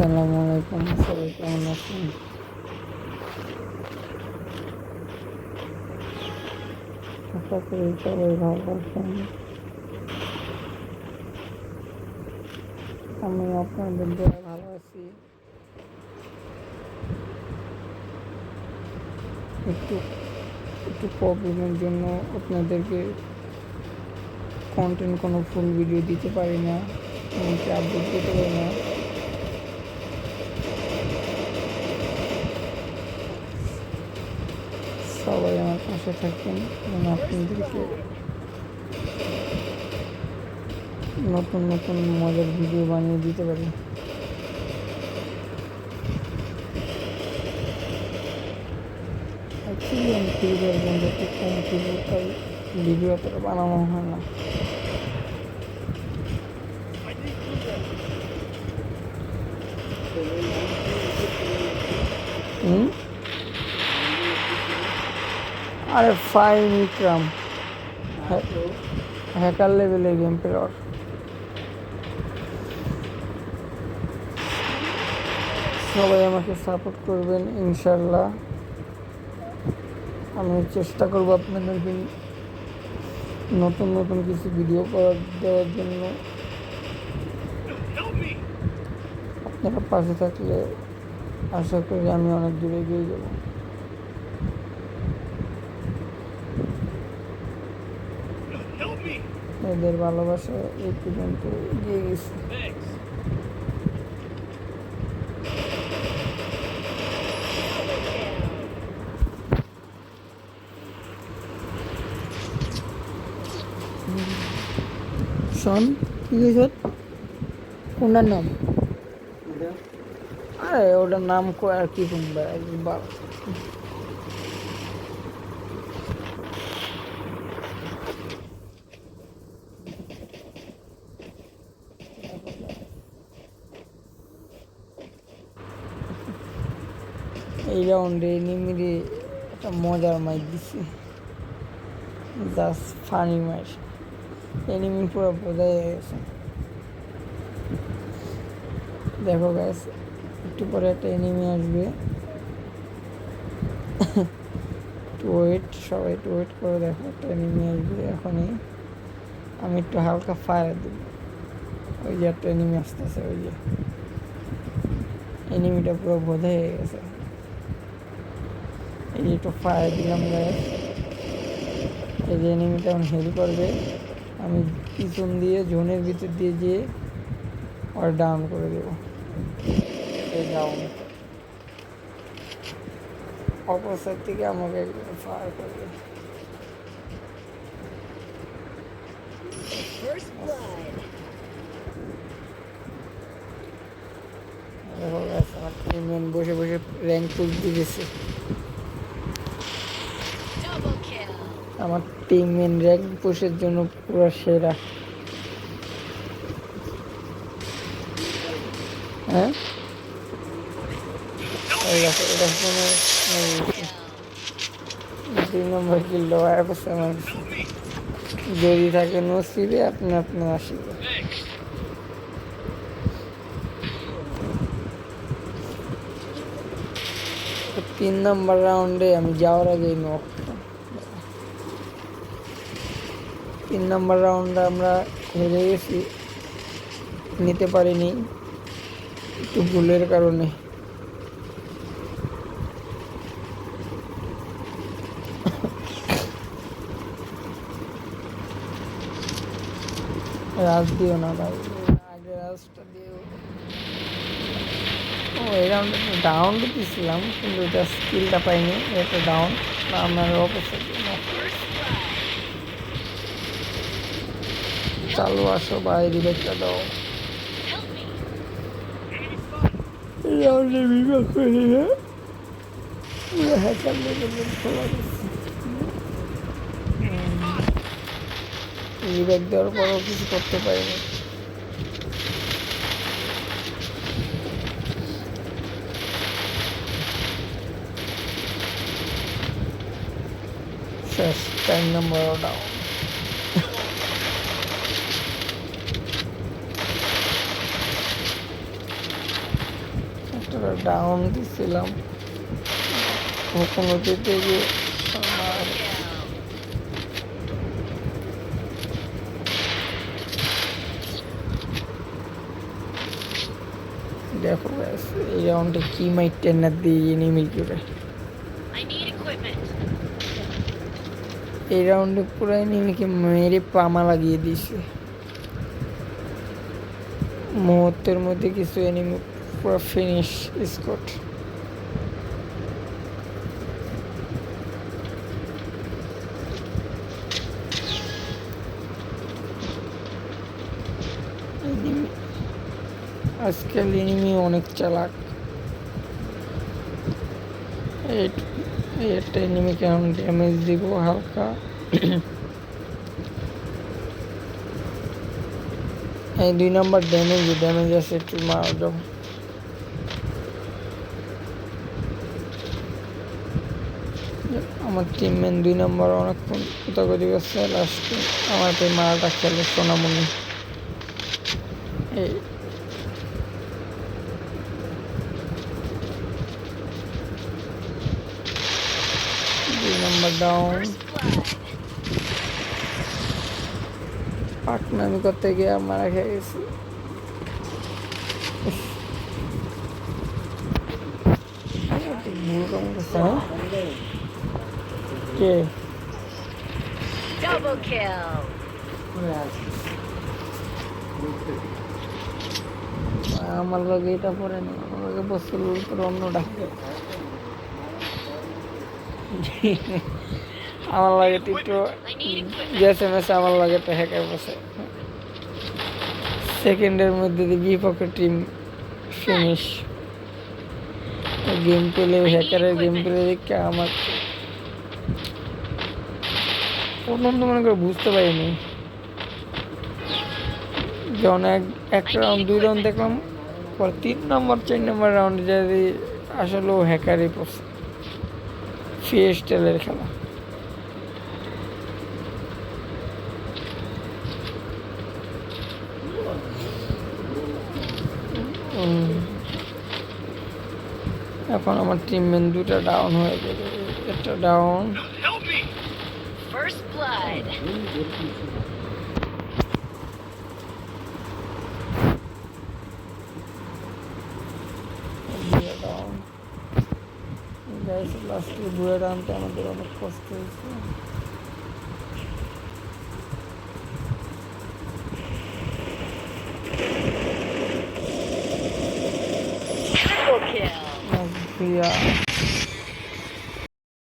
আসসালামু আলাইকুম, সবাই কেমন আছেন? আশা করি সবাই ভালো আছেন। আমি আপনাদের দ্বারা ভালো আছি। একটু একটু প্রবলেমের জন্য আপনাদেরকে কন্টেন্ট কোনো ফুল ভিডিও দিতে পারি না, এমনকি আপডেট দিতে পারি না। সবাই আমার পাশে থাকবেন এবং আপনাদেরকে নতুন নতুন মজার ভিডিও বানিয়ে দিতে পারি। অ্যাকচুয়ালি আমি ভিডিও অতটা বানানো হয় না। আরে ফাইন ইকরাম হ্যাকার লেভেলে গেম প্লেয়ার সবাই আমাকে সাপোর্ট করবেন, ইনশাল্লাহ। আমি চেষ্টা করব আপনাদেরকে নতুন নতুন কিছু ভিডিও করার দেওয়ার জন্য। আপনারা পাশে থাকলে আশা করি আমি অনেক দূরে এগিয়ে যাব। এদের ভালোবাসা এই পর্যন্ত এগিয়ে গেছে। শোন কি হয়েছ? কোনটার নাম? আরে ওটার নাম কো আর কি কুম্বা এই রাউন্ডে নিমিরে একটা মজার মাইক দিছে। জাস্ট ফানি মাইক এনিমি পুরো বোঝাই গেছে। দেখো গ্যাস একটু পরে একটা এনিমি আসবে। একটু ওয়েট সবাই একটু ওয়েট করে দেখো, একটা এনিমি আসবে এখনই। আমি একটু হালকা ফায়ার দেব। ওই যে একটা এনিমি আসতেছে, ওই যে। এনিমিটা পুরো বোঝা হয়ে গেছে। এই একটু ফায়ার দিলাম গ্যাস এই যে এনিমিটা এখন হেল করবে। আমি পিছন দিয়ে জোনের ভিতর দিয়ে যেয়ে আর ডাউন করে দেব। এই ডাউন অপর সাইড থেকে আমাকে ফায়ার করবে। First দেখো আমার বসে বসে র্যাঙ্ক তুলতে দিতেছে আমার টিমমেট র্যাঙ্ক পুশের জন্য পুরো সেরা। হ্যাঁ? এটা দুই নম্বর দেওয়া অবস্থা আমার। যদি থাকে নসিবে, আপনি আপনি আসিবে তিন নম্বর রাউন্ডে আমি যাওয়ার আগেই নক তিন নম্বর রাউন্ডে আমরা হেরে গেছি। নিতে পারিনি একটু ভুলের কারণে। রাজ দিও না ভাই আগে রাজটা দিও। ও, এই রাউন্ডে ডাউন দিয়েছিলাম কিন্তু এটা স্কিলটা পাইনি, এটা ডাউন আমার অপোজিট চালু আসো ভাই রিবেকটা দাও। রাউন্ডে দেওয়ার পরও কিছু করতে পারিনি। শেষ টাইম নাম্বারও ডাউন ডাউন দিছিলাম। আমার দেখো ব্যাস এই রাউন্ডে কি মাইট টেনার দিয়ে এনিমি equipment. এই রাউন্ডে পুরো এনিমিকে মেরে পামা লাগিয়ে দিয়েছে। মুহূর্তের মধ্যে কিছু এনিমি পুরো ফিনিশ স্কট আজকাল এনিমি অনেক চালাক। এই- এই একটা এনিমিকে এখন ড্যামেজ দিব হালকা। এই দুই নাম্বার ড্যামেজ ড্যামেজ আছে একটু মারা যাও আমার টিম ম্যান দুই নম্বর অনেকক্ষণ কোথাকতি করছে লাস্টে আমার এই মারাটা খেলে সোনামণি এই দুই নম্বর ডাউন. পাকনামি করতে গিয়ে মারা খেয়ে গেছি ভুল কাম করছে, হ্যাঁ? কে? Double kill. আমার লগে এটা পরে না আমার লগে বসছিল তোর অন্যটা আমার লাগে এম এস আমার লাগে তো হ্যাকার বসে। সেকেন্ডের মধ্যে দিয়ে বিপক্ষে টিম ফিনিশ গেম প্লে হ্যাকারের গেম প্লে দেখে আমার প্রথম তো মনে করে বুঝতে পারিনি। যখন এক এক রাউন্ড দুই রাউন্ড দেখলাম, পর তিন নম্বর চার নম্বর রাউন্ডে যদি আসলে ও হ্যাকারই পড়ছে ফিএসটেলের খেলা। এখন আমার টিম মেন দুটা ডাউন হয়ে গেছে একটা ডাউন লাস্টে দুয়ে ডাউনতে আমাদের অনেক কষ্ট হয়েছে। Yeah.